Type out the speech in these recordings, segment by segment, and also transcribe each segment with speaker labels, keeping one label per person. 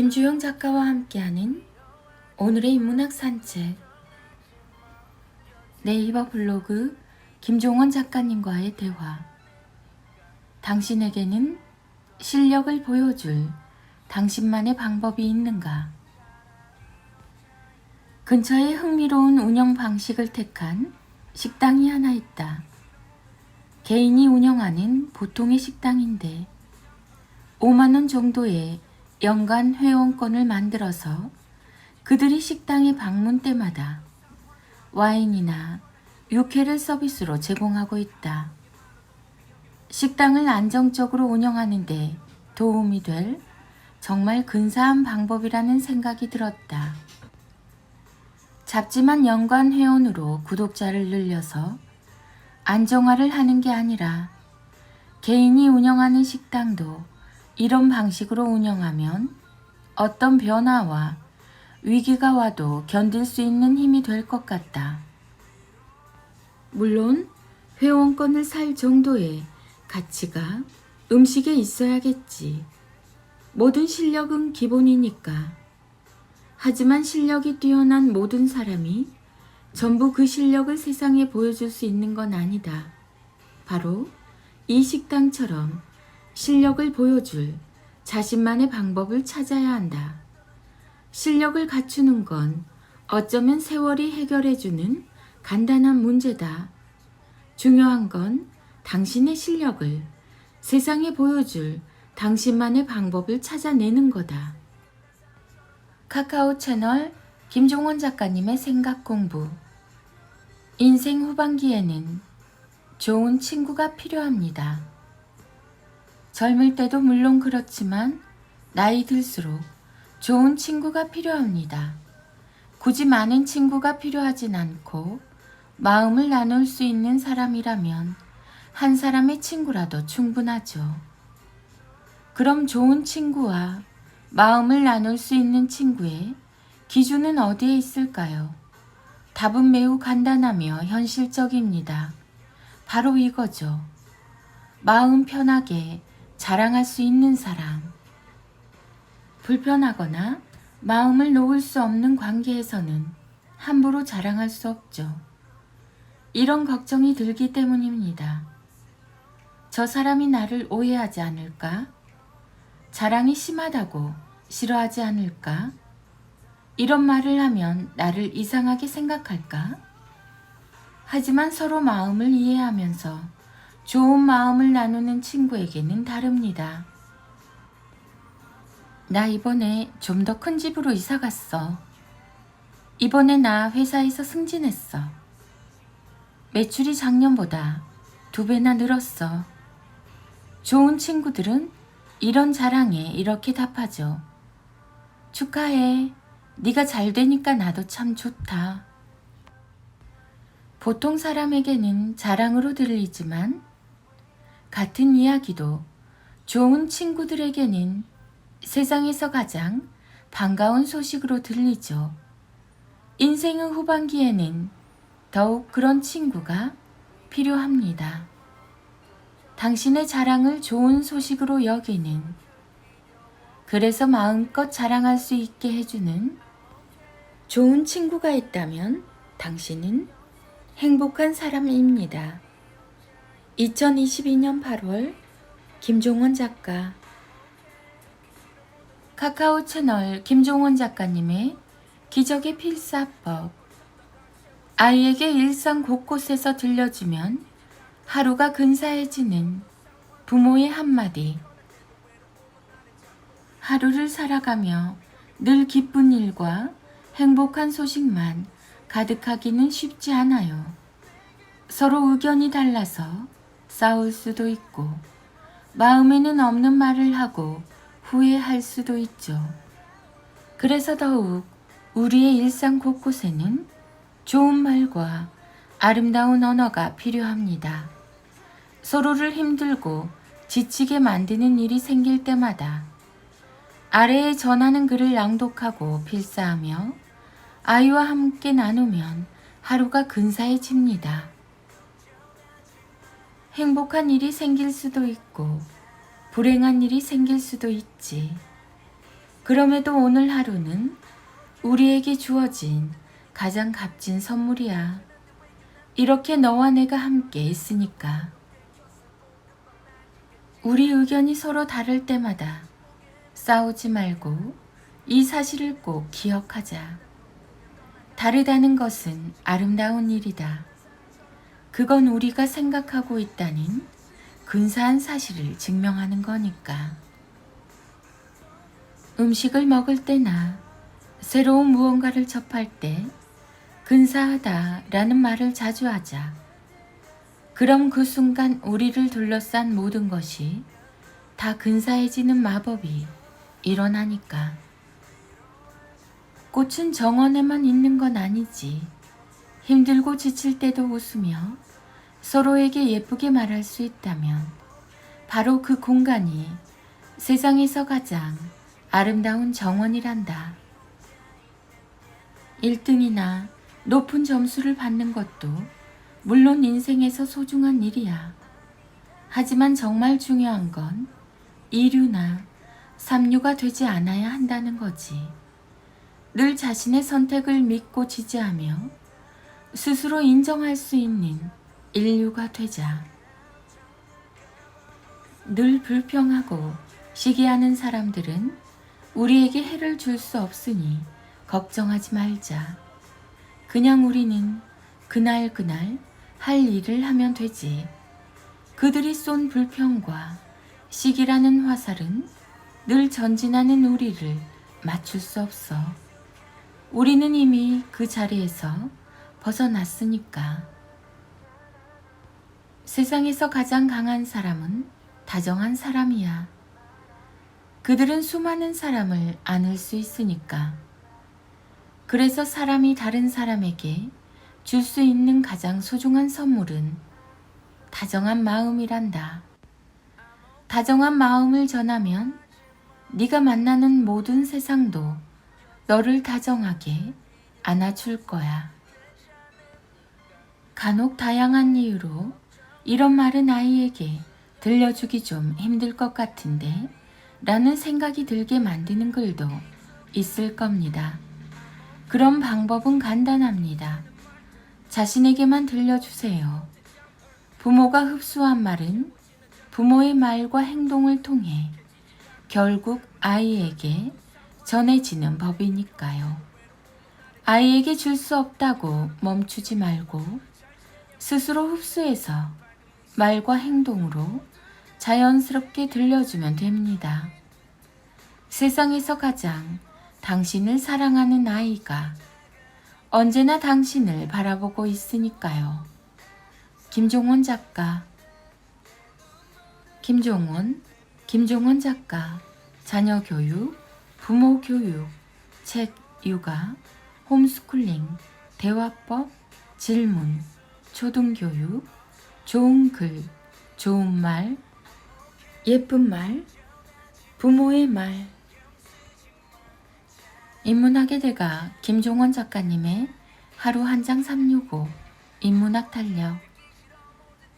Speaker 1: 김주영 작가와 함께하는 오늘의 인문학 산책 네이버 블로그 김종원 작가님과의 대화 당신에게는 실력을 보여줄 당신만의 방법이 있는가? 근처에 흥미로운 운영 방식을 택한 식당이 하나 있다. 개인이 운영하는 보통의 식당인데 5만원 정도의 연간 회원권을 만들어서 그들이 식당에 방문 때마다 와인이나 육회를 서비스로 제공하고 있다. 식당을 안정적으로 운영하는데 도움이 될 정말 근사한 방법이라는 생각이 들었다. 잡지만 연간 회원으로 구독자를 늘려서 안정화를 하는 게 아니라 개인이 운영하는 식당도 이런 방식으로 운영하면 어떤 변화와 위기가 와도 견딜 수 있는 힘이 될 것 같다. 물론 회원권을 살 정도의 가치가 음식에 있어야겠지. 모든 실력은 기본이니까. 하지만 실력이 뛰어난 모든 사람이 전부 그 실력을 세상에 보여줄 수 있는 건 아니다. 바로 이 식당처럼 실력을 보여줄 자신만의 방법을 찾아야 한다. 실력을 갖추는 건 어쩌면 세월이 해결해주는 간단한 문제다. 중요한 건 당신의 실력을 세상에 보여줄 당신만의 방법을 찾아내는 거다. 카카오 채널 김종원 작가님의 생각 공부. 인생 후반기에는 좋은 친구가 필요합니다. 젊을 때도 물론 그렇지만 나이 들수록 좋은 친구가 필요합니다. 굳이 많은 친구가 필요하진 않고 마음을 나눌 수 있는 사람이라면 한 사람의 친구라도 충분하죠. 그럼 좋은 친구와 마음을 나눌 수 있는 친구의 기준은 어디에 있을까요? 답은 매우 간단하며 현실적입니다. 바로 이거죠. 마음 편하게 자랑할 수 있는 사람. 불편하거나 마음을 놓을 수 없는 관계에서는 함부로 자랑할 수 없죠. 이런 걱정이 들기 때문입니다. 저 사람이 나를 오해하지 않을까? 자랑이 심하다고 싫어하지 않을까? 이런 말을 하면 나를 이상하게 생각할까? 하지만 서로 마음을 이해하면서 좋은 마음을 나누는 친구에게는 다릅니다. 나 이번에 좀 더 큰 집으로 이사 갔어. 이번에 나 회사에서 승진했어. 매출이 작년보다 두 배나 늘었어. 좋은 친구들은 이런 자랑에 이렇게 답하죠. 축하해. 네가 잘 되니까 나도 참 좋다. 보통 사람에게는 자랑으로 들리지만 같은 이야기도 좋은 친구들에게는 세상에서 가장 반가운 소식으로 들리죠. 인생의 후반기에는 더욱 그런 친구가 필요합니다. 당신의 자랑을 좋은 소식으로 여기는 그래서 마음껏 자랑할 수 있게 해주는 좋은 친구가 있다면 당신은 행복한 사람입니다. 2022년 8월 김종원 작가. 카카오 채널 김종원 작가님의 기적의 필사법. 아이에게 일상 곳곳에서 들려주면 하루가 근사해지는 부모의 한마디. 하루를 살아가며 늘 기쁜 일과 행복한 소식만 가득하기는 쉽지 않아요. 서로 의견이 달라서 싸울 수도 있고 마음에는 없는 말을 하고 후회할 수도 있죠. 그래서 더욱 우리의 일상 곳곳에는 좋은 말과 아름다운 언어가 필요합니다. 서로를 힘들고 지치게 만드는 일이 생길 때마다 아래에 전하는 글을 낭독하고 필사하며 아이와 함께 나누면 하루가 근사해집니다. 행복한 일이 생길 수도 있고 불행한 일이 생길 수도 있지. 그럼에도 오늘 하루는 우리에게 주어진 가장 값진 선물이야. 이렇게 너와 내가 함께 있으니까. 우리 의견이 서로 다를 때마다 싸우지 말고 이 사실을 꼭 기억하자. 다르다는 것은 아름다운 일이다. 그건 우리가 생각하고 있다는 근사한 사실을 증명하는 거니까. 음식을 먹을 때나 새로운 무언가를 접할 때 근사하다 라는 말을 자주 하자. 그럼 그 순간 우리를 둘러싼 모든 것이 다 근사해지는 마법이 일어나니까. 꽃은 정원에만 있는 건 아니지. 힘들고 지칠 때도 웃으며 서로에게 예쁘게 말할 수 있다면 바로 그 공간이 세상에서 가장 아름다운 정원이란다. 1등이나 높은 점수를 받는 것도 물론 인생에서 소중한 일이야. 하지만 정말 중요한 건 2류나 3류가 되지 않아야 한다는 거지. 늘 자신의 선택을 믿고 지지하며 스스로 인정할 수 있는 인류가 되자. 늘 불평하고 시기하는 사람들은 우리에게 해를 줄 수 없으니 걱정하지 말자. 그냥 우리는 그날 그날 할 일을 하면 되지. 그들이 쏜 불평과 시기라는 화살은 늘 전진하는 우리를 맞출 수 없어. 우리는 이미 그 자리에서 벗어났으니까. 세상에서 가장 강한 사람은 다정한 사람이야. 그들은 수많은 사람을 안을 수 있으니까. 그래서 사람이 다른 사람에게 줄 수 있는 가장 소중한 선물은 다정한 마음이란다. 다정한 마음을 전하면 네가 만나는 모든 세상도 너를 다정하게 안아줄 거야. 간혹 다양한 이유로 이런 말은 아이에게 들려주기 좀 힘들 것 같은데 라는 생각이 들게 만드는 글도 있을 겁니다. 그런 방법은 간단합니다. 자신에게만 들려주세요. 부모가 흡수한 말은 부모의 말과 행동을 통해 결국 아이에게 전해지는 법이니까요. 아이에게 줄 수 없다고 멈추지 말고 스스로 흡수해서 말과 행동으로 자연스럽게 들려주면 됩니다. 세상에서 가장 당신을 사랑하는 아이가 언제나 당신을 바라보고 있으니까요. 김종원 작가 김종원 김종원 작가 자녀 교육 부모 교육 책 육아 홈스쿨링 대화법 질문 초등교육 좋은 글 좋은 말 예쁜 말 부모의 말 인문학의 대가 김종원 작가님의 하루 한 장 365 인문학 탄력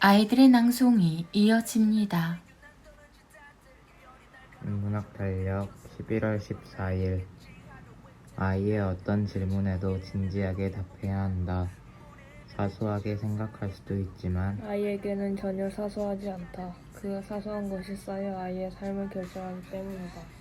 Speaker 1: 아이들의 낭송이 이어집니다.
Speaker 2: 인문학 달력 11월 14일 아이의 어떤 질문에도 진지하게 답해야 한다. 사소하게 생각할 수도 있지만
Speaker 3: 아이에게는 전혀 사소하지 않다. 그 사소한 것이 쌓여 아이의 삶을 결정하기 때문이다.